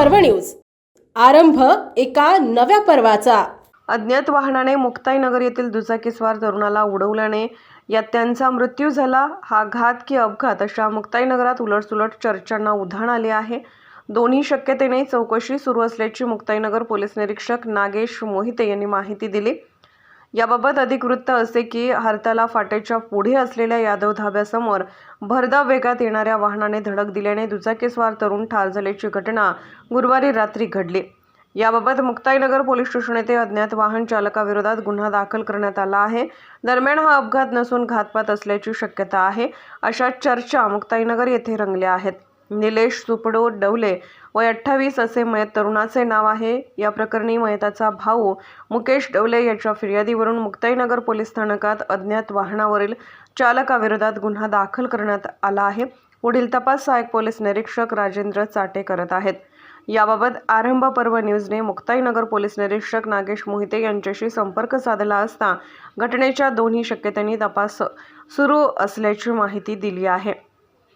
पर्व न्यूज. आरंभ एका नव्या पर्वाचा. अज्ञात वाहनाने मुक्ताईनगर येथील दुचाकीस्वार तरुणाला उडवल्याने यात त्यांचा मृत्यू झाला. हा घात की अपघात अशा मुक्ताईनगरात उलटसुलट चर्चांना उधाण आले आहे. दोन्ही शक्यतेने चौकशी सुरू असल्याची मुक्ताईनगर पोलीस निरीक्षक नागेश मोहिते यांनी माहिती दिली. याबाबत अधिक वृत्त असे की हरताला फाटेच्या पुढे असलेल्या यादव धाब्यासमोर भरधाव वेगात येणाऱ्या वाहनाने धडक दिल्याने दुचाकीस्वार तरुण ठार झाल्याची घटना गुरुवारी रात्री घडली. याबाबत मुक्ताईनगर पोलीस स्टेशन येथे अज्ञात वाहन चालकाविरोधात गुन्हा दाखल करण्यात आला आहे. दरम्यान हा अपघात नसून घातपात असल्याची शक्यता आहे. अशा चर्चा मुक्ताईनगर येथे रंगल्या आहेत. निलेश सुपडो डवले. वय अठ्ठावीस असे मयत तरुणाचे नाव आहे. या प्रकरणी मयताचा भाऊ मुकेश डवले याच्या फिर्यादीवरून मुक्ताईनगर पोलीस स्थानकात अज्ञात वाहनावरील चालकाविरोधात गुन्हा दाखल करण्यात आला आहे. पुढील तपास सहाय्यक पोलीस निरीक्षक राजेंद्र चाटे करत आहेत. याबाबत आरंभ पर्व न्यूजने मुक्ताईनगर पोलीस निरीक्षक नागेश मोहिते यांच्याशी संपर्क साधला असता घटनेच्या दोन्ही शक्यतांनी तपास सुरू असल्याची माहिती दिली आहे.